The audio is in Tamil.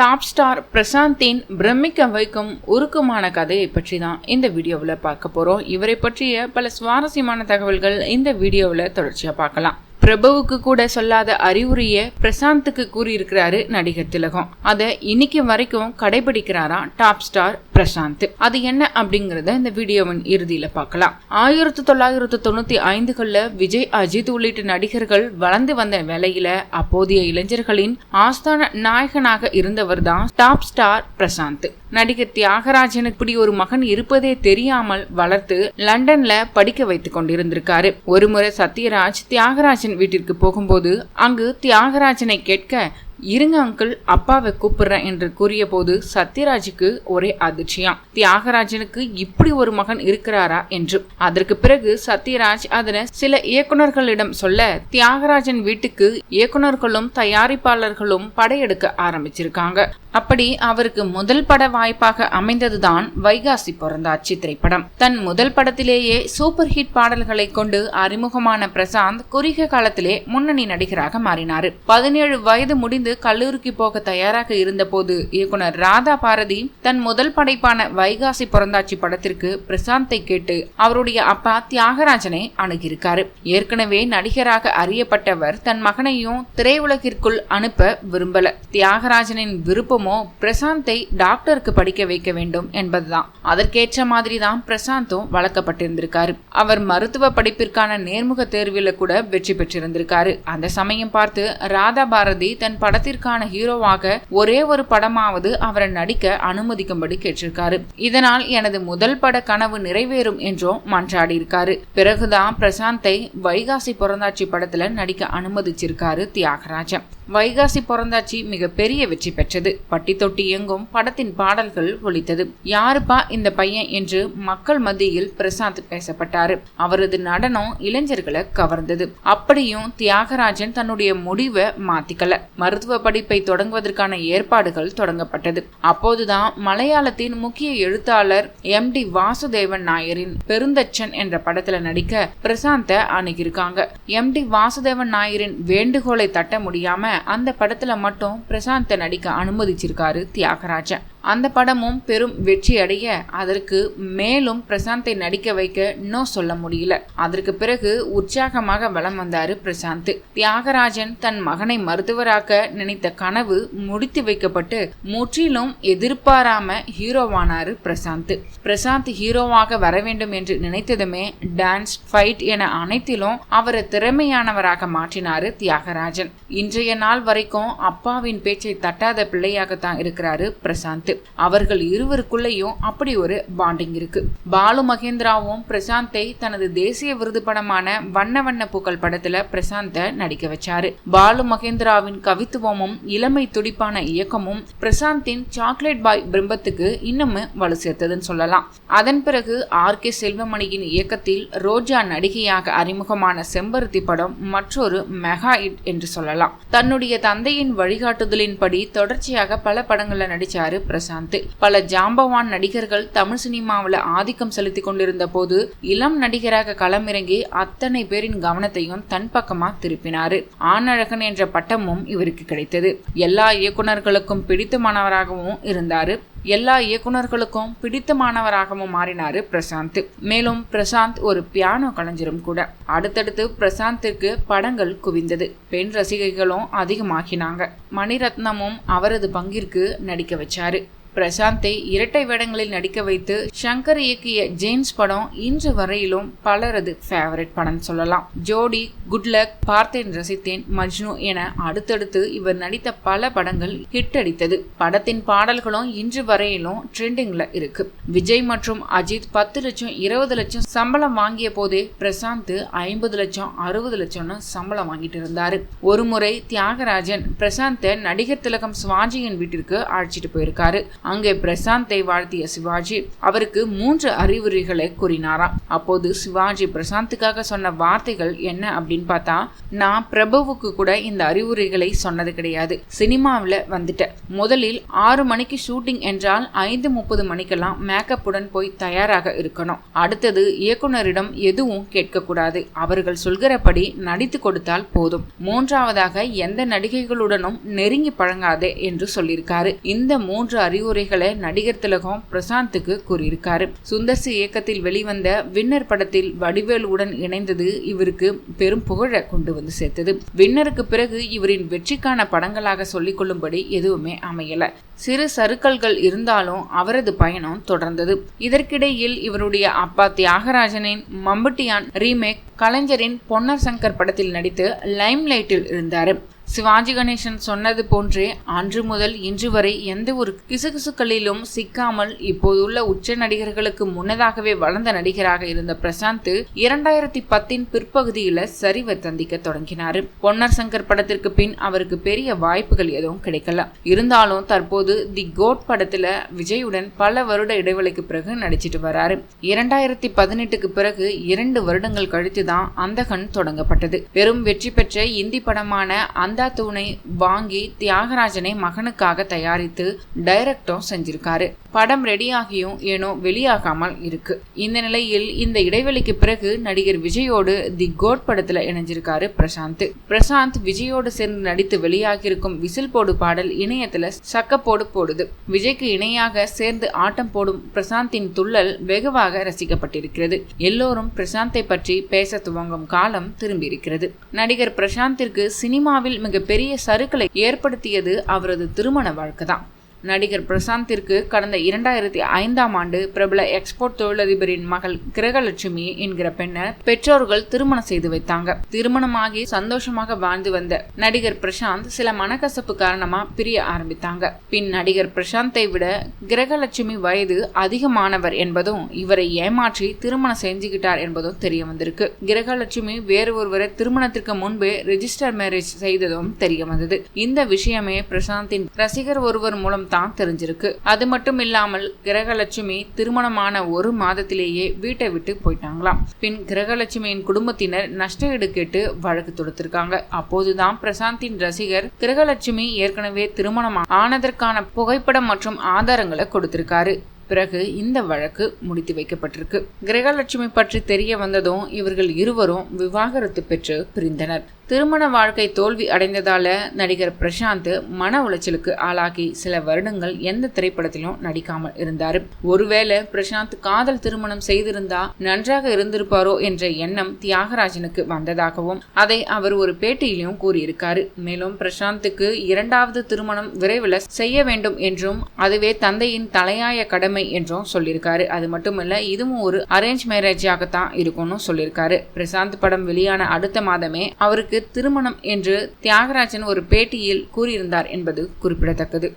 டாப் ஸ்டார் பிரசாந்தின் பிரமிக்க வைக்கும் உருக்கமான கதையை பற்றி தான் இந்த வீடியோவில் பார்க்க போகிறோம் இவரை பற்றிய பல சுவாரஸ்யமான தகவல்கள் இந்த வீடியோவில் தொடர்ச்சியாக பார்க்கலாம். பிரபுவுக்கு கூட சொல்லாத அறிவுரைய பிரசாந்துக்கு கூறியிருக்கிறாரு நடிகர் திலகம். அதை இன்னைக்கு வரைக்கும் கடைபிடிக்கிறாரா டாப் ஸ்டார் பிரசாந்த். அது என்ன அப்படிங்கறத இந்த வீடியோவின் இறுதியில பார்க்கலாம். ஆயிரத்தி தொள்ளாயிரத்தி தொண்ணூத்தி ஐந்துகள்ல விஜய் அஜித் உள்ளிட்ட நடிகர்கள் வளர்ந்து வந்த வேலையில அப்போதைய இளைஞர்களின் ஆஸ்தான நாயகனாக இருந்தவர் தான் டாப் ஸ்டார் பிரசாந்த். நடிகர் தியாகராஜனுக்கு இப்படி ஒரு மகன் இருப்பதே தெரியாமல் வளர்த்து லண்டன்ல படிக்க வைத்துக் கொண்டிருந்திருக்காரு. ஒருமுறை சத்யராஜ் தியாகராஜன் வீட்டிற்கு போகும்போது அங்கு தியாகராஜனை கேட்க இருங்க அங்கிள் அப்பாவை கூப்பிடுறேன் என்று கூறிய போது சத்யராஜுக்கு ஒரே அதிர்ச்சியாம். தியாகராஜனுக்கு இப்படி ஒரு மகன் இருக்கிறாரா என்று. அதற்கு பிறகு சத்யராஜ் அதனை சில இயக்குநர்களிடம் சொல்ல தியாகராஜன் வீட்டுக்கு இயக்குநர்களும் தயாரிப்பாளர்களும் படையெடுக்க ஆரம்பிச்சிருக்காங்க. அப்படி அவருக்கு முதல் பட வாய்ப்பாக அமைந்ததுதான் வைகாசி பிறந்தாச்சி திரைப்படம். தன் முதல் படத்திலேயே சூப்பர் ஹிட் பாடல்களை கொண்டு அறிமுகமான பிரசாந்த் குறுகிய காலத்திலே முன்னணி நடிகராக மாறினார். பதினேழு வயது முடிந்து கல்லூரிக்கு போக தயாராக இருந்தபோது இயக்குனர் ராதா பாரதி தன் முதல் படைப்பான வைகாசி பிறந்தாச்சி படத்திற்கு பிரசாந்தை கேட்டு அவருடைய அப்பா தியாகராஜனை அணுகியிருக்காரு. ஏற்கனவே நடிகராக அறியப்பட்டவர் தன் மகனையும் திரையுலகிற்குள் அனுப்ப விரும்பல. தியாகராஜனின் விருப்பமோ பிரசாந்தை டாக்டருக்கு படிக்க வைக்க வேண்டும் என்பதுதான். அதற்கேற்ற மாதிரி தான் பிரசாந்தும் வளர்க்கப்பட்டிருந்திருக்காரு. அவர் மருத்துவ படிப்பிற்கான நேர்முக தேர்வில் கூட வெற்றி பெற்றிருந்திருக்காரு. அந்த சமயம் பார்த்து ராதா பாரதி தன் படத்திற்கான ஹீரோவாக ஒரே ஒரு படமாவது அவரை நடிக்க அனுமதிக்கும்படி கேட்டிருக்காரு. இதனால் எனது முதல் பட கனவு நிறைவேறும் என்றும் மன்றாடி இருக்காரு பிறகுதான் பிரசாந்தை வைகாசி புரந்தாட்சி படத்துல நடிக்க அனுமதிச்சிருக்காரு தியாகராஜன். வைகாசி பிறந்தாச்சி மிக பெரிய வெற்றி பெற்றது. பட்டி தொட்டி எங்கும் படத்தின் பாடல்கள் ஒலித்தது. யாருப்பா இந்த பையன் என்று மக்கள் மத்தியில் பிரசாந்த் பேசப்பட்டாரு. அவரது நடனம் இளைஞர்களை கவர்ந்தது. அப்படியும் தியாகராஜன் தன்னுடைய முடிவை மாத்திக்கல. மருத்துவ படிப்பை தொடங்குவதற்கான ஏற்பாடுகள் தொடங்கப்பட்டது. அப்போதுதான் மலையாளத்தின் முக்கிய எழுத்தாளர் எம் டி வாசுதேவன் நாயரின் பெருந்தச்சன் என்ற படத்துல நடிக்க பிரசாந்த அணுகியிருக்காங்க. எம் டி வாசுதேவன் நாயரின் வேண்டுகோளை தட்ட முடியாம அந்த படத்தில் மட்டும் பிரசாந்தை நடிக்க அனுமதிச்சிருக்காரு தியாகராஜன். அந்த படமும் பெரும் வெற்றி அடைய அதற்கு மேலும் பிரசாந்தை நடிக்க வைக்க இன்னும் சொல்ல முடியல. அதற்கு பிறகு உற்சாகமாக வலம் வந்தாரு பிரசாந்த். தியாகராஜன் தன் மகனை மருத்துவராக்க நினைத்த கனவு முடித்து வைக்கப்பட்டு முற்றிலும் எதிர்பாராம ஹீரோவானாரு பிரசாந்த். பிரசாந்த் ஹீரோவாக வர வேண்டும் என்று நினைத்ததுமே டான்ஸ் ஃபைட் என அனைத்திலும் அவரை திறமையானவராக மாற்றினாரு தியாகராஜன். இன்றைய நாள் வரைக்கும் அப்பாவின் பேச்சை தட்டாத பிள்ளையாகத்தான் இருக்கிறாரு பிரசாந்த். அவர்கள் இருவருக்குள்ளேயும் அப்படி ஒரு பாண்டிங் இருக்கு. பாலு மகேந்திராவும் பிரசாந்தை தனது தேசிய விருது படமான வண்ண வண்ண பூக்கள் படத்துல பிரசாந்த நடிக்க வச்சாரு. பாலு மகேந்திராவின் கவித்துவமும் இளமை துடிப்பான இயக்கமும் பிரசாந்தின் சாக்லேட் பாய் பிம்பத்துக்கு இன்னமும் வலு சேர்த்ததுன்னு சொல்லலாம். அதன் பிறகு ஆர். கே. செல்வமணியின் இயக்கத்தில் ரோஜா நடிகையாக அறிமுகமான செம்பருத்தி படம் மற்றொரு மெகா ஹிட் என்று சொல்லலாம். தன்னுடைய தந்தையின் வழிகாட்டுதலின்படி தொடர்ச்சியாக பல படங்கள்ல நடிச்சாரு பிரசாந்த் பல ஜாம்பவான் நடிகர்கள் தமிழ் சினிமாவில் ஆதிக்கம் செலுத்தி கொண்டிருந்த போது இளம் நடிகராக களமிறங்கி அத்தனை பேரின் கவனத்தையும் தன் பக்கமா திருப்பினார். ஆணழகன் என்ற பட்டமும் இவருக்கு கிடைத்தது. எல்லா இயக்குனர்களுக்கும் பிடித்தமானவராகவும் இருந்தார். எல்லா இயக்குனர்களுக்கும் பிடித்தமானவராகவும் மாறினார் பிரசாந்த். மேலும் பிரசாந்த் ஒரு பியானோ கலைஞரும் கூட. அடுத்தடுத்து பிரசாந்திற்கு படங்கள் குவிந்தது. பெண் ரசிகைகளும் அதிகமாகினாங்க. மணிரத்னமும் அவரது பங்கிற்கு நடிக்க வச்சாரு. பிரசாந்தை இரட்டை வேடங்களில் நடிக்க வைத்து ஷங்கர் இயக்கிய ஜேம்ஸ் படம் இன்று வரையிலும் பலரது ஃபேவரட் படம் சொல்லலாம். ஜோடி குட்லக் பார்த்தேன் ரசித்தேன் மஜ்னு என அடுத்தடுத்து இவர் நடித்த பல படங்கள் ஹிட் அடித்தது. படத்தின் பாடல்களும் இன்று வரையிலும் ட்ரெண்டிங்ல இருக்கு. விஜய் மற்றும் அஜித் பத்து லட்சம் இருபது லட்சம் சம்பளம் வாங்கிய போதே பிரசாந்த் ஐம்பது லட்சம் அறுபது லட்சம்னு சம்பளம் வாங்கிட்டு இருந்தாரு. ஒரு முறை தியாகராஜன் பிரசாந்தை நடிகர் திலகம் சுவாஜியின் வீட்டிற்கு அழைச்சிட்டு போயிருக்காரு. அங்கே பிரசாந்தை வாழ்த்திய சிவாஜி அவருக்கு மூன்று அறிவுரைகளை கூறினாராம். அப்போது சிவாஜி பிரசாந்துக்காக சொன்ன வார்த்தைகள் என்ன அப்படின்னு பார்த்தா நான் பிரபுவுக்கு கூட இந்த அறிவுரைகளை சொன்னது கிடையாது. சினிமாவில் வந்துட்டேன். முதலில் ஆறு மணிக்கு ஷூட்டிங் என்றால் ஐந்து முப்பது மணிக்கெல்லாம் மேக்கப்புடன் போய் தயாராக இருக்கணும். அடுத்தது இயக்குனரிடம் எதுவும் கேட்கக்கூடாது. அவர்கள் சொல்கிறபடி நடித்து கொடுத்தால் போதும். மூன்றாவதாக எந்த நடிகைகளுடனும் நெருங்கி பழங்காதே என்று சொல்லியிருக்காரு. இந்த மூன்று அறிவுரைகளை நடிகர் திலகம் பிரசாந்துக்கு கூறியிருக்காரு. சுந்தர்சி இயக்கத்தில் வெளிவந்த வின்னர் படத்தில் வடிவேலுடன் இணைந்தது இவருக்கு பெரும் புகழ கொண்டு வந்து சேர்த்தது. வின்னருக்கு பிறகு இவரின் வெற்றிக்கான படங்களாக சொல்லிக் கொள்ளும்படி எதுவுமே அமையல. சிறு சறுக்கல்கள் இருந்தாலும் அவரது பயணம் தொடர்ந்தது. இதற்கிடையில் இவருடைய அப்பா தியாகராஜனின் மம்புட்டியான் ரீமேக் கலைஞரின் பொன்னர் சங்கர் படத்தில் நடித்து லைம் லைட்டில் இருந்தார். சிவாஜி கணேசன் சொன்னது போன்றே அன்று முதல் இன்று வரை எந்த ஒரு கிசுகிசுக்களிலும் சிக்காமல் இப்போதுள்ள உச்ச நடிகர்களுக்கு முன்னதாகவே வளர்ந்த நடிகராக இருந்த பிரசாந்த் இரண்டாயிரத்தி பத்தின் பிற்பகுதியில சரிவை தந்திக்க தொடங்கினார். பொன்னர் சங்கர் படத்திற்கு பின் அவருக்கு பெரிய வாய்ப்புகள் எதுவும் கிடைக்கல. இருந்தாலும் தற்போது தி கோட் படத்துல விஜயுடன் பல வருட இடைவெளிக்கு பிறகு நடிச்சிட்டு வராரு. இரண்டாயிரத்தி பதினெட்டுக்கு பிறகு இரண்டு வருடங்கள் கழித்து தான் அந்தகன் தொடங்கப்பட்டது. பெரும் வெற்றி பெற்ற இந்தி படமான அந்த அண்டா தூணை வாங்கி தியாகராஜனை மகனுக்காக தயாரித்து டைரக்டும் செஞ்சிருக்காரு. படம் ரெடியாகியும் ஏனோ வெளியாகாமல் இருக்கு. இந்த நிலையில் இந்த இடைவெளிக்கு பிறகு நடிகர் விஜயோடு தி கோட் படத்துல இணைஞ்சிருக்காரு பிரசாந்த். பிரசாந்த் விஜயோடு சேர்ந்து நடித்து வெளியாகியிருக்கும் விசில் போடு பாடல் இணையத்துல சக்கப்போடு போடுது. விஜய்க்கு இணையாக சேர்ந்து ஆட்டம் போடும் பிரசாந்தின் துள்ளல் வெகுவாக ரசிக்கப்பட்டிருக்கிறது. எல்லோரும் பிரசாந்தை பற்றி பேச துவங்கும் காலம் திரும்பியிருக்கிறது. நடிகர் பிரசாந்திற்கு சினிமாவில் மிகப்பெரிய சருக்களை ஏற்படுத்தியது அவரது திருமண வாழ்க்கை தான் நடிகர் பிரசாந்திற்கு கடந்த இரண்டாயிரத்தி ஐந்தாம் ஆண்டு பிரபல எக்ஸ்போர்ட் தொழிலதிபரின் மகள் கிரகலட்சுமி என்கிற பெண்ணை பெற்றோர்கள் திருமணம் செய்து வைத்தாங்க. திருமணமாகி சந்தோஷமாக வாழ்ந்து வந்த நடிகர் பிரசாந்த் சில மனக்கசப்பு காரணமா பிரிய ஆரம்பித்தாங்க. பின் நடிகர் பிரசாந்தை விட கிரகலட்சுமி வயது அதிகமானவர் என்பதும் இவரை ஏமாற்றி திருமணம் செஞ்சுக்கிட்டார் என்பதும் தெரிய வந்திருக்கு. கிரகலட்சுமி வேறு ஒருவரை திருமணத்திற்கு முன்பே ரெஜிஸ்டர் மேரேஜ் செய்ததும் தெரிய வந்தது. இந்த விஷயமே பிரசாந்தின் ரசிகர் ஒருவர் மூலம் தான் தெரிஞ்சிருக்கு. அது மட்டும் இல்லாமல் கிரகலட்சுமி திருமணமான ஒரு மாதத்திலேயே வீட்டை விட்டு போயிட்டாங்களாம். பின் கிரகலட்சுமியின் குடும்பத்தினர் நஷ்டஈடு கேட்டு வழக்கு தொடுத்திருக்காங்க. அப்போதுதான் பிரசாந்தின் ரசிகர் கிரகலட்சுமி ஏற்கனவே திருமணம் ஆனதற்கான புகைப்படம் மற்றும் ஆதாரங்களை கொடுத்திருக்காரு. பிறகு இந்த வழக்கு முடித்து வைக்கப்பட்டிருக்கு. கிரகலட்சுமி பற்றி தெரிய வந்ததும் இவர்கள் இருவரும் விவாகரத்து பெற்று பிரிந்தனர். திருமண வாழ்க்கை தோல்வி அடைந்ததால நடிகர் பிரசாந்த் மன உளைச்சலுக்கு ஆளாகி சில வருடங்கள் எந்த திரைப்படத்திலும் நடிக்காமல் இருந்தார். ஒருவேளை பிரசாந்த் காதல் திருமணம் செய்திருந்தா நன்றாக இருந்திருப்பாரோ என்ற எண்ணம் தியாகராஜனுக்கு வந்ததாகவும் அதை அவர் ஒரு பேட்டியிலும் கூறியிருக்காரு. மேலும் பிரசாந்துக்கு இரண்டாவது திருமணம் விரைவில் செய்ய வேண்டும் என்றும் அதுவே தந்தையின் தலையாய கடமை என்றும் சொல்லியிருக்காரு. அது மட்டுமல்ல இதுவும் ஒரு அரேஞ்ச் மேரேஜாகத்தான் இருக்கும்னு சொல்லியிருக்காரு. பிரசாந்த் படம் வெளியான அடுத்த மாதமே அவருக்கு திருமணம் என்று தியாகராஜன் ஒரு பேட்டியில் கூறியிருந்தார் என்பது குறிப்பிடத்தக்கது.